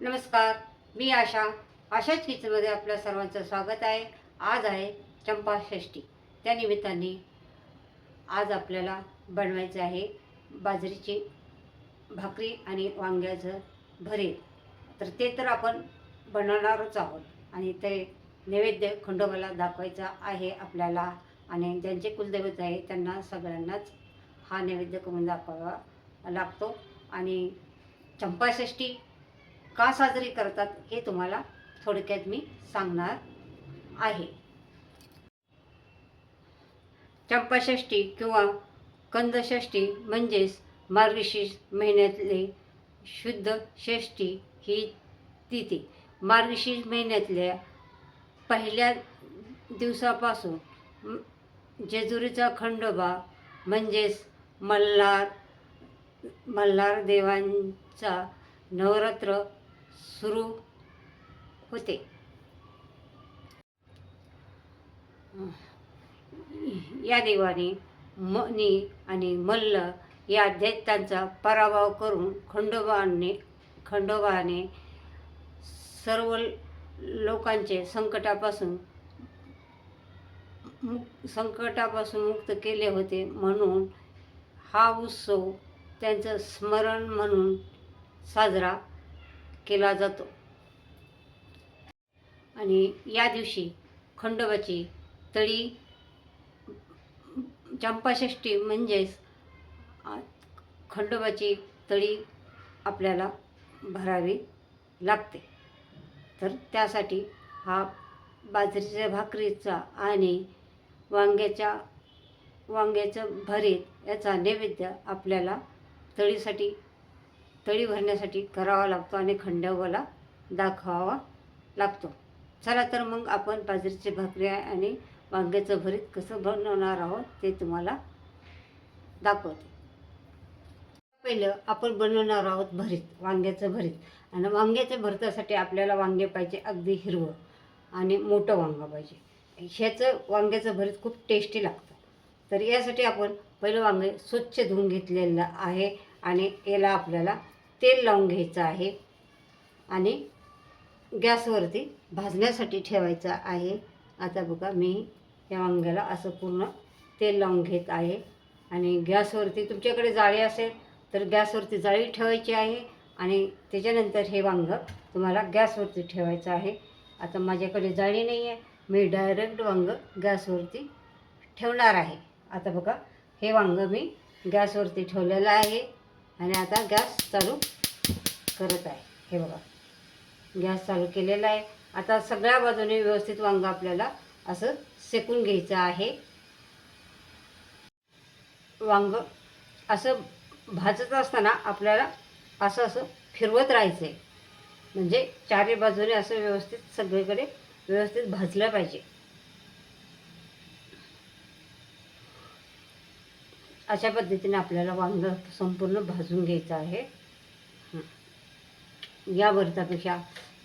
नमस्कार मी आशा. आशाच किचनमध्ये आपल्या सर्वांचं स्वागत आहे. आज आहे चंपा षष्ठी. त्या निमित्ताने आज आपल्याला बनवायचं आहे बाजरीची भाकरी आणि वांग्याचं भरेल तर ते तर आपण बनवणारच आहोत आणि ते नैवेद्य खंडोबाला दाखवायचा आहे आपल्याला आणि ज्यांचे कुलदैवत आहे त्यांना सगळ्यांनाच हा नैवेद्य करून दाखवावा लागतो. आणि चंपाषष्ठी का साजरी करतात हे तुम्हाला थोडक्यात मी सांगणार आहे. चंपाषष्ठी किंवा कंदषष्ठी म्हणजेच मार्गशीर्ष महिन्यातले शुद्ध षष्ठी ही तिथी. मार्गशीर्ष महिन्यातल्या पहिल्या दिवसापासून जेजुरीचा खंडोबा म्हणजेच मल्हार मल्हार देवांचा नवरात्र सुरू होते. या देवाने मनी आणि मल्ल या दैत्यांचा पराभव करून खंडोबाने खंडोबाने सर्व लोकांचे संकटापासून मुक संकटापासून मुक्त केले होते म्हणून हा उत्सव त्यांचं स्मरण म्हणून साजरा केला जातो. आणि या दिवशी खंडोबाची तळी चंपाषष्ठी म्हणजेच खंडोबाची तळी आपल्याला भरावी लागते. तर त्यासाठी हा बाजरीच्या भाकरीचा आणि वांग्याच्या वांग्याचं भरीत याचा नैवेद्य आपल्याला तळीसाठी तळी भरण्यासाठी करावा लागतो आणि खंडवाला दाखवावा लागतो. चला तर मग आपण बाजरीची भाकरी आणि वांग्याचं भरीत कसं बनवणार आहोत ते तुम्हाला दाखवते. पहिलं आपण बनवणार आहोत भरीत वांग्याचं भरीत. आणि वांग्याच्या भरतासाठी आपल्याला वांगे पाहिजे अगदी हिरवं. आणि मोठं वांगं पाहिजे. ह्याचं वांग्याचं भरीत खूप टेस्टी लागतं. तर यासाठी आपण पहिलं वांगे स्वच्छ धुवून घेतलेलं आहे आणि याला आपल्याला तेल लावून घ्यायचं आहे आणि गॅसवरती भाजण्यासाठी ठेवायचं आहे. आता बघा मी या वांग्याला असं पूर्ण तेल लावून घेत आहे आणि गॅसवरती तुमच्याकडे जाळी असेल तर गॅसवरती जाळी ठेवायची आहे आणि त्याच्यानंतर हे वांगं तुम्हाला गॅसवरती ठेवायचं आहे. आता माझ्याकडे जाळी नाही आहे. मी डायरेक्ट वांगं गॅसवरती ठेवणार आहे. आता बघा हे वांगं मी गॅसवरती ठेवलेलं आहे. आणि आता गॅस चालू करत आहे. हे बघा. गॅस चालू केलेला आहे. आता सगळ्या बाजूने व्यवस्थित वांग आपल्याला असं शेकून घ्यायचं आहे. वांग असं भाजत असताना आपल्याला असं असं फिरवत राहायचं आहे म्हणजे चारी बाजूने असं व्यवस्थित सगळीकडे व्यवस्थित भाजलं पाहिजे. अशा पद्धतीने आपल्याला वांग संपूर्ण भाजून घ्यायचं आहे. या भरतापेक्षा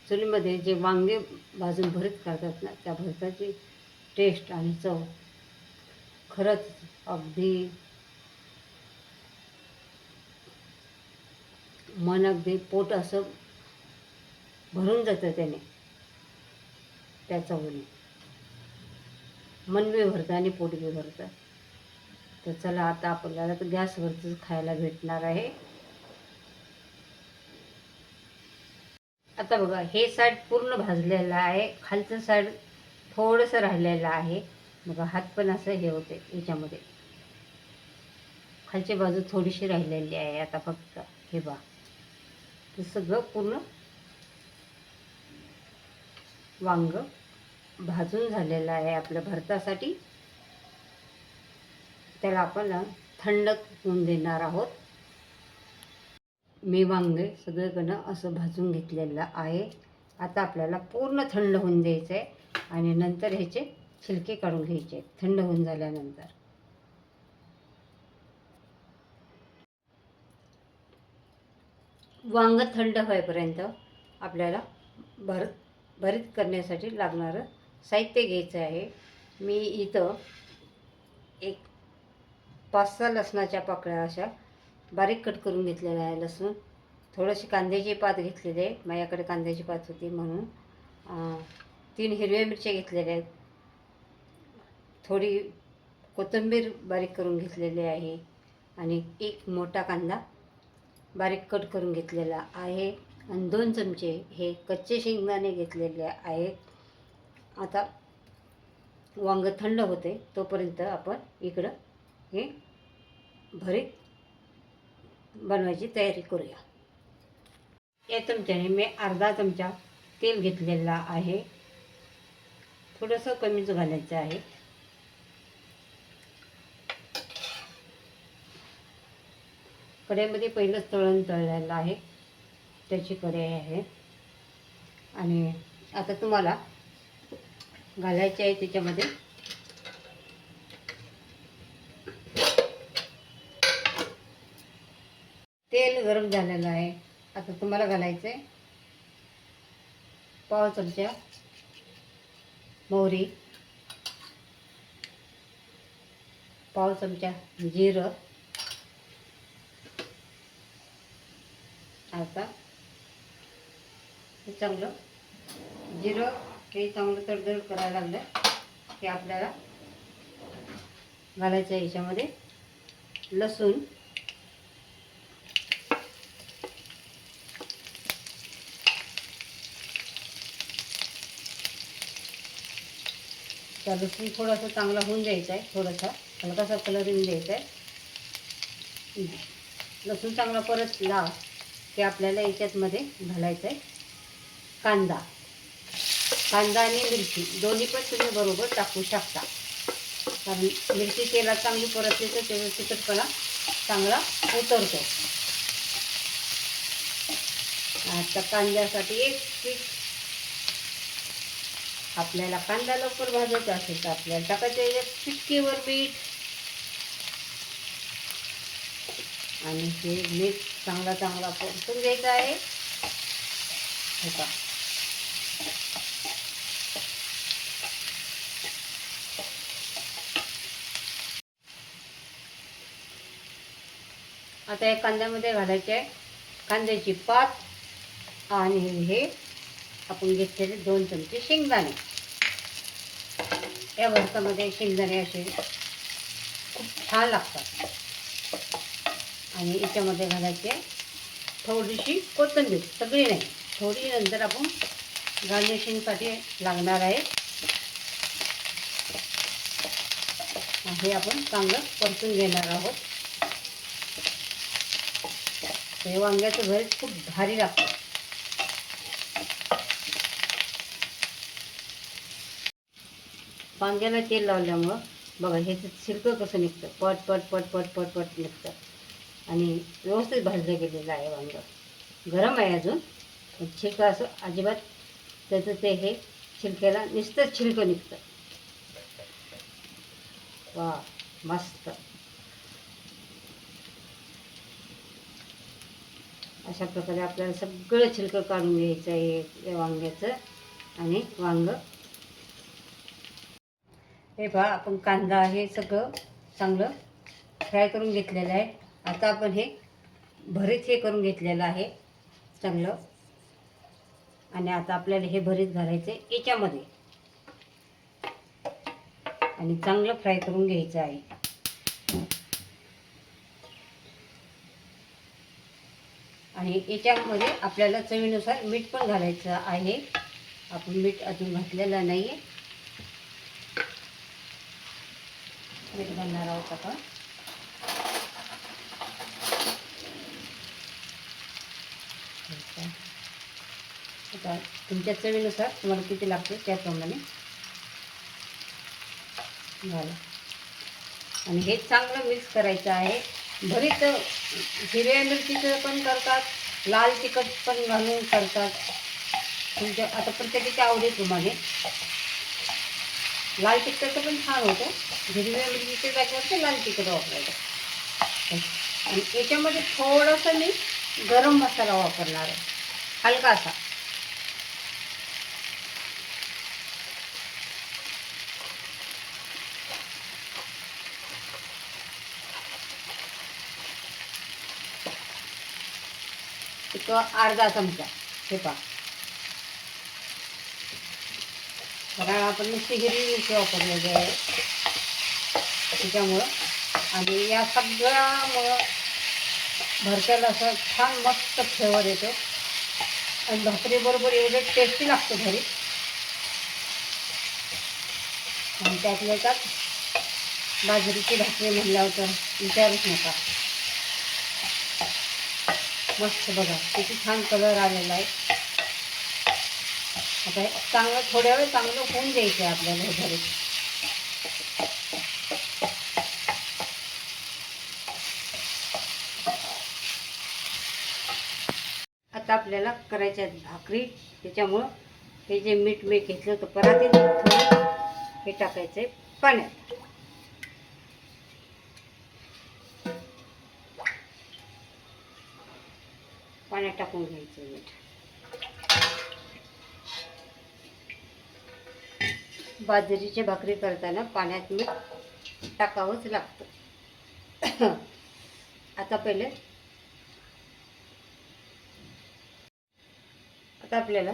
चुलीमध्ये जे वांगे भाजून भरत करतात ना त्या भरताची टेस्ट आणि चव खरंच अगदी मन अगदी पोट असं भरून जातं त्याने त्या चवने. मन बी भरतं आणि पोट बी भरतं तर चला आता आपल्याला तर गॅसवरतीच खायला भेटणार आहे. आता बघा हे साईड पूर्ण भाजलेलं आहे. खालचं साईड थोडंसं राहिलेलं आहे. बघा हात पण असं हे होते याच्यामध्ये. खालची बाजू थोडीशी राहिलेली आहे आता फक्त. हे बा ते सगळं पूर्ण वांग भाजून झालेलं आहे आपल्या भरतासाठी. त्याला आपण थंड होऊन देणार आहोत. मी वांगे सगळीकडनं असं भाजून घेतलेलं आहे. आता आपल्याला पूर्ण थंड होऊन द्यायचं आहे आणि नंतर ह्याचे छिलके काढून घ्यायचे थंड होऊन झाल्यानंतर. वांग थंड होईपर्यंत आपल्याला भर भरीत करण्यासाठी लागणारं साहित्य घ्यायचं आहे. मी इथं पाच सहा लसणाच्या पाकळ्या अशा बारीक कट करून घेतलेल्या आहे लसूण. थोडीशी कांद्याची पात घेतलेली आहे माझ्याकडे कांद्याची पात होती म्हणून. तीन हिरव्या मिरच्या घेतलेल्या आहेत. थोडी कोथिंबीर बारीक करून घेतलेली आहे आणि एक मोठा कांदा बारीक कट करून घेतलेला आहे. आणि दोन चमचे हे कच्चे शेंगदाणे घेतलेले आहेत. आता वांग थंड होते तोपर्यंत आपण इकडं हे भरीत बनवायची तयारी करूया. या चमच्याने मी अर्धा चमचा तेल घेतलेला आहे. थोडंसं कमीच घालायचं आहे. कढईमध्ये पहिलंच तळण तळलेलं आहे. त्याची कढई आहे. आणि आता तुम्हाला घालायची आहे त्याच्यामध्ये तेल गरम झालेलं आहे. आता तुम्हाला घालायचं आहे पाव चमचा मोहरी. पाव चमचा जिरं आता हे चांगलं. जिरं हे चांगलं तडतड करायला लागलं. की आपल्याला घालायचं आहे याच्यामध्ये. लसूण. त्या लसूण थोडासा चांगला होऊन द्यायचा आहे थोडासा. हलकासा कलर येऊन द्यायचा आहे लसूण चांगला परत लाव. ते आपल्याला याच्यातमध्ये घालायचं आहे कांदा. कांदा आणि मिरची. दोन्ही पण तुम्ही बरोबर टाकू शकता. कारण मिरची तेलात चांगली परतली तर त्याचा तिखटपणा चांगला उतरतो. आता कांद्यासाठी एक पीठ आपल्याला कांदा लवकर भाजायचा असेल तर आपल्याला टाकायचं आहे चिटकीवर मीठ. आणि हे मीठ चांगला चांगला परतून घ्यायचा आहे. हे का आता या कांद्यामध्ये घालायचे आहे कांद्याची पात आणि हे आपण घेतलेले दोन चमचे शेंगदाणे. या भरतामध्ये शेंगदाणे असे खूप छान लागतात. आणि याच्यामध्ये घालायचे थोडीशी कोथिंबीर सगळी नाही. थोडी नंतर आपण गार्निशिंगसाठी लागणार आहे. हे आपण चांगलं परतून घेणार आहोत. हे वांग्याचं भरीत खूप भारी लागतं. वांग्याला तेल लावल्यामुळं बघा ह्याचं शिरकं कसं निघतं? पट पट पट पट पट पट निघतं. आणि व्यवस्थित भाजलं गेलेलं आहे वांगं. गरम आहे अजून. पण छिलकं असं अजिबात त्याचं ते हे छिलक्याला नुसतंच छिलकं निघतं. वा मस्त. अशा प्रकारे आपल्याला सगळं छिलकं काढून घ्यायचं आहे या वांग्याचं. आणि वांगं हे पहा आपण कांदा हे सगळं चांगलं फ्राय करून घेतलेलं आहे. आता आपण हे भरीत हे करून घेतलेलं आहे चांगलं. आणि आता आपल्याला हे भरीत घालायचं आहे याच्यामध्ये. आणि चांगलं फ्राय करून घ्यायचं आहे. आणि याच्यामध्ये आपल्याला चवीनुसार मीठ पण घालायचं आहे. आपण मीठ अजून घातलेलं नाही आहे मीठ बनणार आहोत आपण. आता तुमच्या चवीनुसार तुम्हाला किती लागते त्याप्रमाणे. झालं आणि हे चांगलं मिक्स करायचं आहे. भरीत हिरव्या मिरचीचं पण करतात लाल तिखट पण घालून करतात. तुमच्या आता प्रत्येकाच्या आवडीप्रमाणे. लाल तिखटाचं पण छान होतं. हिरव्या मिरचीच्या जागेवरती लाल तिखट वापरायचं. आणि याच्यामध्ये थोडंसं मी गरम मसाला वापरणार आहे. हलकासा एक अर्धा चमचा. हे पा कारण आपण नुसती हिरवी मिरची वापरलेली आहे त्याच्यामुळं. आणि या सगळ्यामुळं भरत्याला असं छान मस्त फ्लेवर येतो. आणि भाकरीबरोबर एवढे टेस्टी लागतं घरी. आणि त्यातल्या त्यात बाजरीची भाकरी म्हणल्यावर तर विचारूच नका. मस्त बघा किती छान कलर आलेला आहे. आता हे चांगलं थोड्या वेळ चांगलं होऊन द्यायचं आहे आपल्याला हे घरी आता आपल्याला करायच्या आहेत भाकरी. त्याच्यामुळं हे जे मीठ मी घेतलं होतं परत हे टाकायचं आहे पाण्यात. पाण्यात टाकून घ्यायचं मीठ. बाजरीची भाकरी करताना पाण्यात मीठ टाकावंच लागतं. आता पहिले आता आपल्याला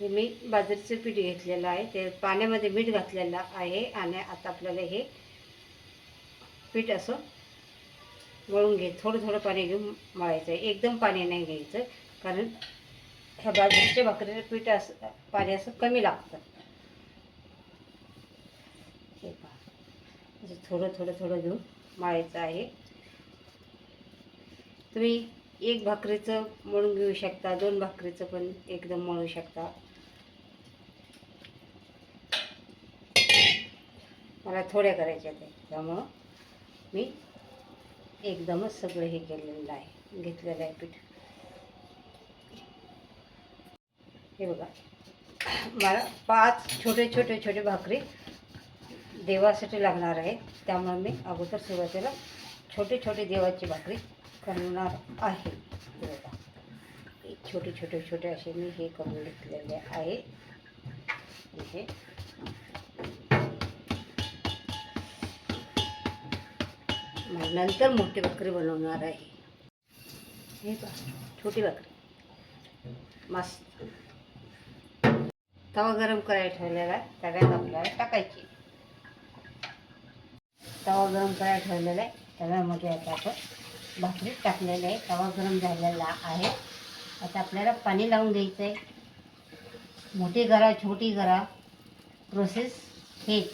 हे मी बाजरीचं पीठ घेतलेलं आहे. ते पाण्यामध्ये मीठ घातलेलं आहे आणि आता आपल्याला हे पीठ असं मळून घे थोडं थोडं पाणी घेऊन मळायचं आहे. एकदम पाणी नाही घ्यायचं कारण ह्या बाजरीच्या भाकरीला पीठ असं पाणी असं कमी लागतं हे पहा असं थोडं थोडं थोडं घेऊन मळायचं आहे. तुम्ही एक भाकरीचं मळून घेऊ शकता दोन भाकरीचं पण एकदम मळू शकता. मला थोड्या करायच्या आहेत त्यामुळं मी एकदमच सगळं हे केलेलं आहे घेतलेलं आहे पीठ. हे बघा मला पाच छोटे छोटे छोटे भाकरी देवासाठी लागणार आहे. त्यामुळे मी अगोदर सुरुवातीला छोटे छोटे देवाची भाकरी करणार आहे. छोटे छोटे छोटे असे मी हे करून घेतलेले आहे. हे मग नंतर मोठी भाकरी बनवणार आहे. हे पहा छोटी भाकरी. मस्त. तवा गरम करायला ठेवलेला आहे. तव्यात आपल्याला टाकायची. तवा गरम करायला ठेवलेला आहे. तव्यामध्ये आता आपण भाकरी टाकलेली आहे. तवा गरम झालेला आहे. आता आपल्याला पाणी लावून द्यायचं आहे मोठी करा छोटी करा प्रोसेस हेच.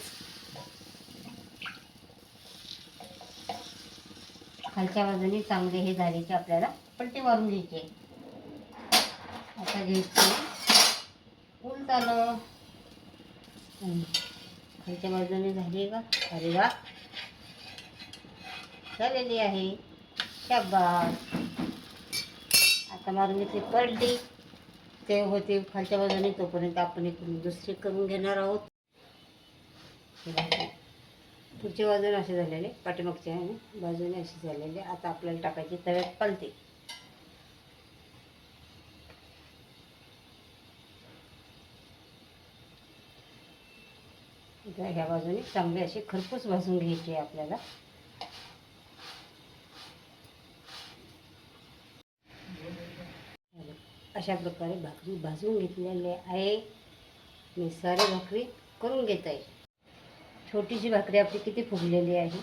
खालच्या बाजूने चांगले हे झाले की आपल्याला पलटी मारून घ्यायची आता घ्यायचे उलट आलं खालच्या बाजूने झाली का अरे वा. झालेली आहे. शाबास. आता मारून घेतली पडली ते होते खालच्या बाजूने तोपर्यंत आपण इकडून दुसरी करून घेणार आहोत. पुढच्या बाजूने असे झालेले पाठीमागच्या बाजूने असे झालेले. आता आपल्याला टाकायचे तव्यात पलते ह्या बाजूने चांगले असे खरपूस भाजून घ्यायचे आपल्याला. अशा प्रकारे भाकरी भाजून घेतलेली आहे. मी सारे भाकरी करून घेत आहे. छोटीशी भाकरी आपली किती फुगलेली आहे.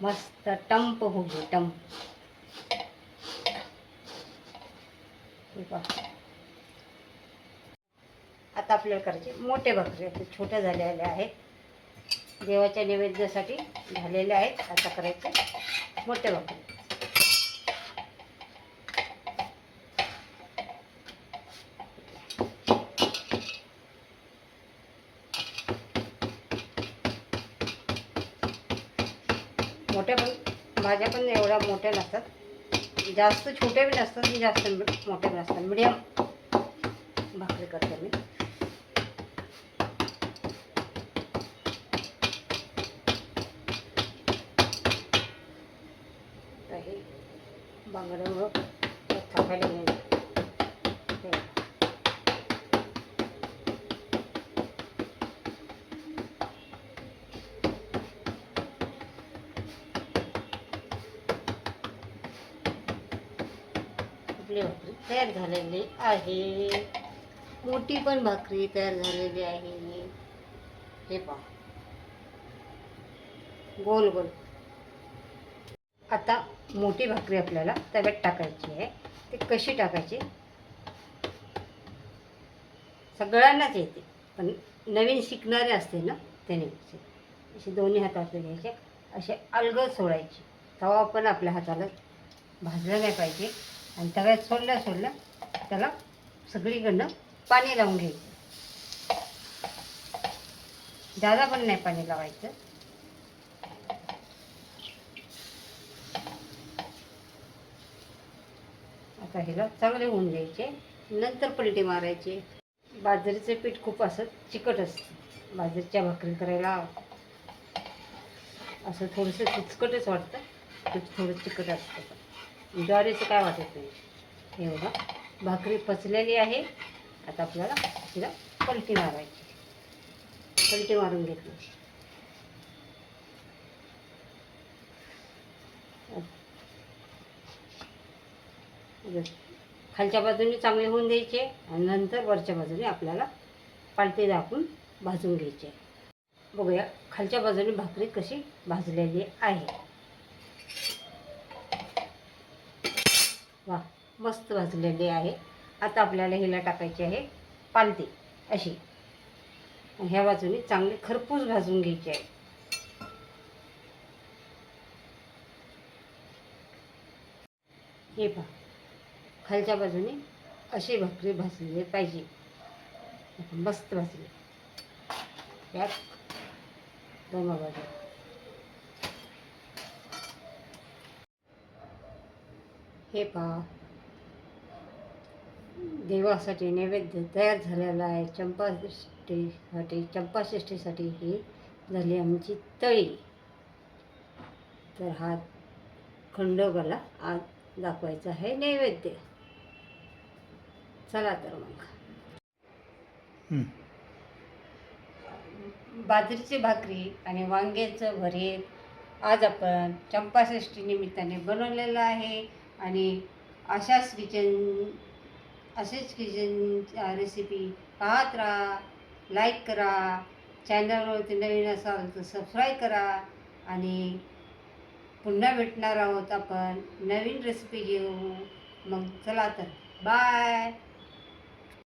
मस्त टंप होऊ टंप आता आपल्याला करायचे मोठे भाकरी आता छोट्या झालेल्या आहेत. देवाच्या नैवेद्यासाठी झालेल्या आहेत आता करायचे. मोठे भाकरी मोठ्या पण भाज्या पण एवढ्या मोठ्या नसतात. जास्त छोट्या बी नसतात जास्त मोठ्या बी नसतात. मिडियम भाकरी करते मी. बांगड्यामुळं थापायला घ्यायचं. आपली भाकरी तयार झालेली आहे. मोठी पण भाकरी तयार झालेली आहे. हे पहा. गोल गोल. आता मोठी भाकरी आपल्याला तव्यात टाकायची आहे. ती कशी टाकायची? सगळ्यांनाच येते. पण नवीन शिकणारे असते ना त्याने. असे दोन्ही हातातले घ्यायचे. असे अलगद सोडायचे. तवा पण आपल्या हाताला भाजलं नाही पाहिजे. आणि तव्यात सोडल्या सोडल्या त्याला सगळीकडनं पाणी लावून घ्यायचं. जादा पण नाही पाणी लावायचं. आता ह्याला चांगले होऊन द्यायचे नंतर पलटे मारायचे. बाजरीचं पीठ खूप असं चिकट असतं. बाजरीच्या भाकरी करायला असं थोडंसं किचकटच वाटतं पीठ थोडं चिकट असतं. ज्वारीचं काय वाटत नाही. हे बघा भाकरी पचलेली आहे. आता आपल्याला तिला पलटी मारायची. पलटी मारून घेतली. म्हणजे खालच्या बाजूने चांगले होऊन द्यायचे आणि नंतर वरच्या बाजूने आपल्याला पालती दाखवून भाजून घ्यायचे. बघूया खालच्या बाजूने भाकरी कशी भाजलेली आहे. वा मस्त भाजलेली आहे. आता आपल्याला हिला टाकायची आहे पालती अशी. ह्या बाजूने चांगली खरपूस भाजून घ्यायची आहे. हे पहा खालच्या बाजूने अशी भाकरी भाजलेली पाहिजे. मस्त भाजली. यात दोन बाजू हे पहा. देवासाठी नैवेद्य तयार झालेला आहे. चंपाषष्ठीसाठी चंपाषष्ठीसाठी ही झाली आमची तळी. तर हा खंडोबाला आज दाखवायचा आहे नैवेद्य. चला तर मग. बाजरीची भाकरी आणि वांग्याचं भरीत आज आपण चंपाषष्ठी निमित्ताने बनवलेलं आहे आणि अशाच किचन असेच किचन रेसिपी पाहत राहा लाईक करा चॅनलवरती नवीन असाल तर सबस्क्राईब करा आणि पुन्हा भेटणार आहोत आपण नवीन रेसिपी घेऊ. मग चला तर बाय